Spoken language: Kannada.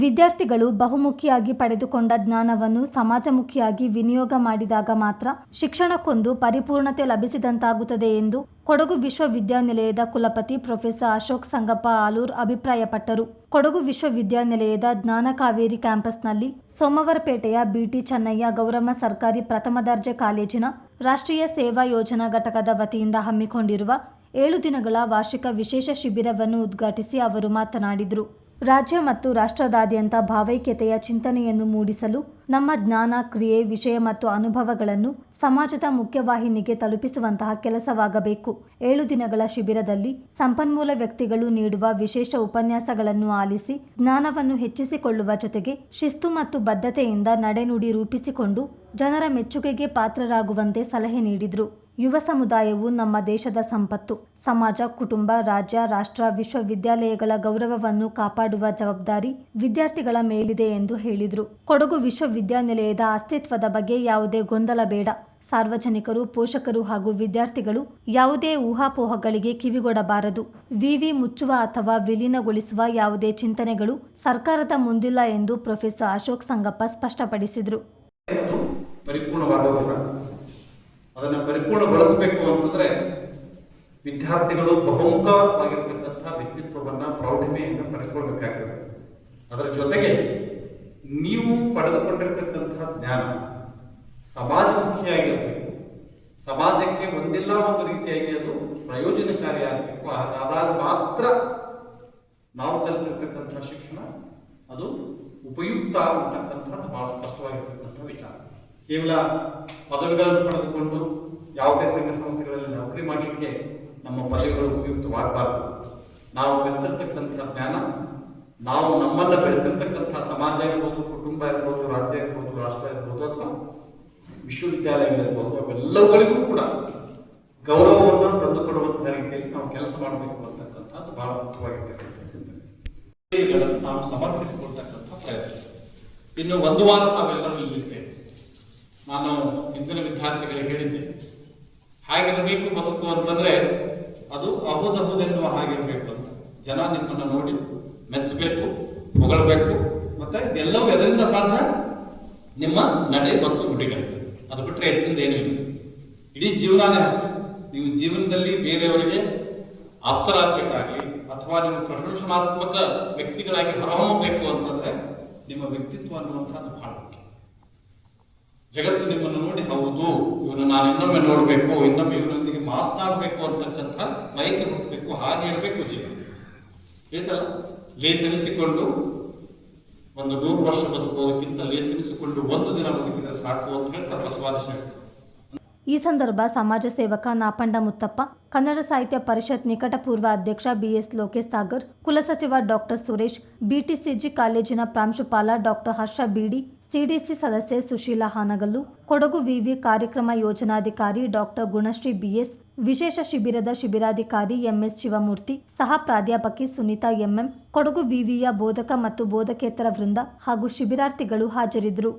ವಿದ್ಯಾರ್ಥಿಗಳು ಬಹುಮುಖಿಯಾಗಿ ಪಡೆದುಕೊಂಡ ಜ್ಞಾನವನ್ನು ಸಮಾಜಮುಖಿಯಾಗಿ ವಿನಿಯೋಗ ಮಾಡಿದಾಗ ಮಾತ್ರ ಶಿಕ್ಷಣಕ್ಕೊಂದು ಪರಿಪೂರ್ಣತೆ ಲಭಿಸಿದಂತಾಗುತ್ತದೆ ಎಂದು ಕೊಡಗು ವಿಶ್ವವಿದ್ಯಾನಿಲಯದ ಕುಲಪತಿ ಪ್ರೊಫೆಸರ್ ಅಶೋಕ್ ಸಂಗಪ್ಪ ಆಲೂರ್ ಅಭಿಪ್ರಾಯಪಟ್ಟರು. ಕೊಡಗು ವಿಶ್ವವಿದ್ಯಾನಿಲಯದ ಜ್ಞಾನ ಕಾವೇರಿ ಕ್ಯಾಂಪಸ್ನಲ್ಲಿ ಸೋಮವಾರಪೇಟೆಯ ಬಿಟಿ ಚೆನ್ನಯ್ಯ ಗೌರಮ್ಮ ಸರ್ಕಾರಿ ಪ್ರಥಮ ದರ್ಜೆ ಕಾಲೇಜಿನ ರಾಷ್ಟ್ರೀಯ ಸೇವಾ ಯೋಜನಾ ಘಟಕದ ವತಿಯಿಂದ ಹಮ್ಮಿಕೊಂಡಿರುವ ಏಳು ದಿನಗಳ ವಾರ್ಷಿಕ ವಿಶೇಷ ಶಿಬಿರವನ್ನು ಉದ್ಘಾಟಿಸಿ ಅವರು ಮಾತನಾಡಿದರು. ರಾಜ್ಯ ಮತ್ತು ರಾಷ್ಟ್ರದಾದ್ಯಂತ ಭಾವೈಕ್ಯತೆಯ ಚಿಂತನೆಯನ್ನು ಮೂಡಿಸಲು ನಮ್ಮ ಜ್ಞಾನ, ಕ್ರಿಯೆ, ವಿಷಯ ಮತ್ತು ಅನುಭವಗಳನ್ನು ಸಮಾಜದ ಮುಖ್ಯವಾಹಿನಿಗೆ ತಲುಪಿಸುವಂತಹ ಕೆಲಸವಾಗಬೇಕು. ಏಳು ದಿನಗಳ ಶಿಬಿರದಲ್ಲಿ ಸಂಪನ್ಮೂಲ ವ್ಯಕ್ತಿಗಳು ನೀಡುವ ವಿಶೇಷ ಉಪನ್ಯಾಸಗಳನ್ನು ಆಲಿಸಿ ಜ್ಞಾನವನ್ನು ಹೆಚ್ಚಿಸಿಕೊಳ್ಳುವ ಜೊತೆಗೆ ಶಿಸ್ತು ಮತ್ತು ಬದ್ಧತೆಯಿಂದ ನಡೆನುಡಿ ರೂಪಿಸಿಕೊಂಡು ಜನರ ಮೆಚ್ಚುಗೆಗೆ ಪಾತ್ರರಾಗುವಂತೆ ಸಲಹೆ ನೀಡಿದರು. ಯುವ ಸಮುದಾಯವು ನಮ್ಮ ದೇಶದ ಸಂಪತ್ತು, ಸಮಾಜ, ಕುಟುಂಬ, ರಾಜ್ಯ, ರಾಷ್ಟ್ರ, ವಿಶ್ವವಿದ್ಯಾಲಯಗಳ ಗೌರವವನ್ನು ಕಾಪಾಡುವ ಜವಾಬ್ದಾರಿ ವಿದ್ಯಾರ್ಥಿಗಳ ಮೇಲಿದೆ ಎಂದು ಹೇಳಿದರು. ಕೊಡಗು ವಿಶ್ವವಿದ್ಯಾನಿಲಯದ ಅಸ್ತಿತ್ವದ ಬಗ್ಗೆ ಯಾವುದೇ ಗೊಂದಲ ಬೇಡ. ಸಾರ್ವಜನಿಕರು, ಪೋಷಕರು ಹಾಗೂ ವಿದ್ಯಾರ್ಥಿಗಳು ಯಾವುದೇ ಊಹಾಪೋಹಗಳಿಗೆ ಕಿವಿಗೊಡಬಾರದು. ವಿವಿ ಮುಚ್ಚುವ ಅಥವಾ ವಿಲೀನಗೊಳಿಸುವ ಯಾವುದೇ ಚಿಂತನೆಗಳು ಸರ್ಕಾರದ ಮುಂದಿಲ್ಲ ಎಂದು ಪ್ರೊಫೆಸರ್ ಅಶೋಕ್ ಸಂಗಪ್ಪ ಸ್ಪಷ್ಟಪಡಿಸಿದರು. ಅದನ್ನು ಪರಿಪೂರ್ಣಗೊಳಿಸಬೇಕು ಅಂತಂದ್ರೆ ವಿದ್ಯಾರ್ಥಿಗಳು ಬಹುಮುಖವಾಗಿರ್ತಕ್ಕಂಥ ವ್ಯಕ್ತಿತ್ವವನ್ನ ಪ್ರೌಢಿಮೆಯನ್ನು ಪಡೆದುಕೊಳ್ಬೇಕಾಗ್ತದೆ ಅದರ ಜೊತೆಗೆ ನೀವು ಪಡೆದುಕೊಂಡಿರ್ತಕ್ಕಂಥ ಜ್ಞಾನ ಸಮಾಜಮುಖಿಯಾಗಿರಬೇಕು. ಸಮಾಜಕ್ಕೆ ಒಂದಿಲ್ಲ ಒಂದು ರೀತಿಯಾಗಿ ಅದು ಪ್ರಯೋಜನಕಾರಿಯಾಗಬೇಕು. ಅದಾದ ಮಾತ್ರ ನಾವು ಕಲಿತಿರ್ತಕ್ಕಂತಹ ಶಿಕ್ಷಣ ಅದು ಉಪಯುಕ್ತ ಅಂತಕ್ಕಂಥದ್ದು ಬಹಳ ಸ್ಪಷ್ಟವಾಗಿರ್ತಕ್ಕಂಥ ವಿಚಾರ. ಕೇವಲ ಪದವಿಗಳನ್ನು ಪಡೆದುಕೊಂಡು ಯಾವುದೇ ಸಂಘ ಸಂಸ್ಥೆಗಳಲ್ಲಿ ನೌಕರಿ ಮಾಡಲಿಕ್ಕೆ ನಮ್ಮ ಪದವಿಗಳು ಉಪಯುಕ್ತವಾಗಬಾರದು. ನಾವು ಕಲಿತಿರ್ತಕ್ಕಂಥ ಜ್ಞಾನ ನಾವು ನಮ್ಮನ್ನ ಬೆಳೆಸಿರ್ತಕ್ಕಂಥ ಸಮಾಜ ಇರ್ಬೋದು ಕುಟುಂಬ ಇರ್ಬೋದು ರಾಜ್ಯ ಇರ್ಬೋದು ರಾಷ್ಟ್ರ ಇರ್ಬೋದು ಅಥವಾ ವಿಶ್ವವಿದ್ಯಾಲಯಗಳಿರ್ಬೋದು, ಅವೆಲ್ಲವುಗಳಿಗೂ ಕೂಡ ಗೌರವವನ್ನು ತಂದುಕೊಡುವಂತಹ ರೀತಿಯಲ್ಲಿ ನಾವು ಕೆಲಸ ಮಾಡಬೇಕು ಅಂತಕ್ಕಂಥದ್ದು ಬಹಳ ಮುಖ್ಯವಾಗಿರ್ತಕ್ಕಂಥ ಚಿಂತನೆ. ನಾವು ಸಮರ್ಪಿಸಿಕೊಳ್ತಕ್ಕಂಥ ಪ್ರಯತ್ನ. ಇನ್ನು ಒಂದು ವಾರ ತಾವೆಲ್ಲರೂ ಇಲ್ಲಿರ್ತೇವೆ. ನಾನು ಹಿಂದಿನ ವಿದ್ಯಾರ್ಥಿಗಳಿಗೆ ಹೇಳಿದ್ದೆ ಹಾಗಿರಬೇಕು ಬದುಕು ಅಂತಂದ್ರೆ ಅದು ಅಹುದಹುದೆನ್ನುವ ಹಾಗಿರಬೇಕು ಅಂತ. ಜನ ನಿಮ್ಮನ್ನು ನೋಡಿ ಮೆಚ್ಚಬೇಕು, ಹೊಗಳಬೇಕು. ಮತ್ತೆ ಇದೆಲ್ಲವೂ ಎದರಿಂದ ಸಾಧ್ಯ? ನಿಮ್ಮ ನಡೆ ಮತ್ತು ನುಡಿಗಳು ಅದು ಬಿಟ್ಟರೆ ಹೆಚ್ಚಿಂದ ಏನೂ ಇಲ್ಲ. ಇಡೀ ಜೀವನಾನೇ ಅಷ್ಟೆ. ನೀವು ಜೀವನದಲ್ಲಿ ಬೇರೆಯವರಿಗೆ ಆಪ್ತರಾಗಬೇಕಾಗಲಿ, ಅಥವಾ ನೀವು ಪ್ರಶಂಸನಾತ್ಮಕ ವ್ಯಕ್ತಿಗಳಾಗಿ ಹೊರಹೊಮ್ಮಬೇಕು ಅಂತಂದ್ರೆ ನಿಮ್ಮ ವ್ಯಕ್ತಿತ್ವ ಅನ್ನುವಂಥದ್ದು ಬಹಳ ಮುಖ್ಯ. ಜಗತ್ತು ನಿಮ್ಮನ್ನು ನೋಡಿ, ಹೌದು, ಇವನು ನಾನು ಇನ್ನೊಮ್ಮೆ ನೋಡಬೇಕು, ಇನ್ನೊಮ್ಮೆ ಇವನೊಂದಿಗೆ ಮಾತನಾಡಬೇಕು ಅಂತಕ್ಕಂಥ ಬಯಕೆ ಹುಟ್ಟಬೇಕು, ಹಾಗೆ ಇರಬೇಕು ಜೀವನ. ಲೇಸೆನಿಸಿಕೊಂಡು ಒಂದು ನೂರು ವರ್ಷ ಬದುಕುವುದಕ್ಕಿಂತ ಲೇಸೆನಿಸಿಕೊಂಡು ಒಂದು ದಿನ ಬದುಕಿದ್ರೆ ಸಾಕು ಅಂತ ಹೇಳಿ ತಪಸ್ವಾದಿಶ ಈ ಸಂದರ್ಭ ಸಮಾಜ ಸೇವಕ ನಾಪಂಡ ಮುತ್ತಪ್ಪ, ಕನ್ನಡ ಸಾಹಿತ್ಯ ಪರಿಷತ್ ನಿಕಟಪೂರ್ವ ಅಧ್ಯಕ್ಷ ಬಿಎಸ್ ಲೋಕೇಶ್ ಸಾಗರ್ ಕುಲಸಚಿವ ಡಾಕ್ಟರ್ ಸುರೇಶ್, ಬಿಟಿಸಿಜಿ ಕಾಲೇಜಿನ ಪ್ರಾಂಶುಪಾಲ ಡಾಕ್ಟರ್ ಹರ್ಷ ಬಿಡಿ, ಸಿಡಿಸಿ ಸದಸ್ಯೆ ಸುಶೀಲಾ ಹಾನಗಲ್ಲು, ಕೊಡಗು ವಿವಿ ಕಾರ್ಯಕ್ರಮ ಯೋಜನಾಧಿಕಾರಿ ಡಾಕ್ಟರ್ ಗುಣಶ್ರೀ ಬಿಎಸ್ ವಿಶೇಷ ಶಿಬಿರದ ಶಿಬಿರಾಧಿಕಾರಿ ಎಂಎಸ್ ಶಿವಮೂರ್ತಿ, ಸಹ ಪ್ರಾಧ್ಯಾಪಕಿ ಸುನೀತಾ ಎಂಎಂ, ಕೊಡಗು ವಿವಿಯ ಬೋಧಕ ಮತ್ತು ಬೋಧಕೇತರ ವೃಂದ ಹಾಗೂ ಶಿಬಿರಾರ್ಥಿಗಳು ಹಾಜರಿದ್ದರು.